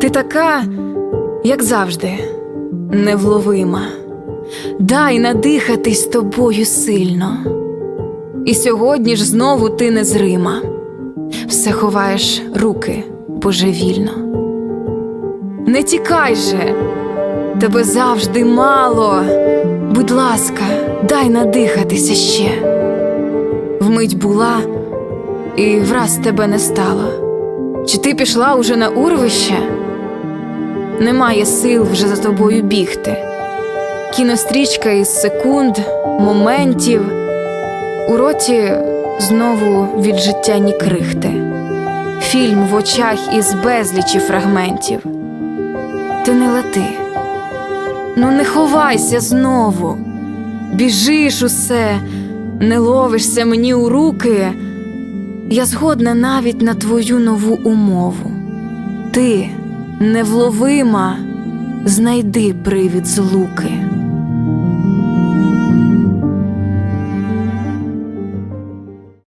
Ти така, як завжди, невловима. Дай надихатись тобою сильно. І сьогодні ж знову ти незрима, все ховаєш руки божевільно. Не тікай же, тебе завжди мало. Будь ласка, дай надихатися ще. Вмить була, і враз тебе не стало. Чи ти пішла уже на урвище? Немає сил вже за тобою бігти. Кінострічка із секунд, моментів, у роті знову від життя ні крихти, фільм в очах із безлічі фрагментів. Ти не лети, ну не ховайся знову, біжиш усе, не ловишся мені у руки. Я згодна навіть на твою нову умову. Ти невловима, знайди привід злуки.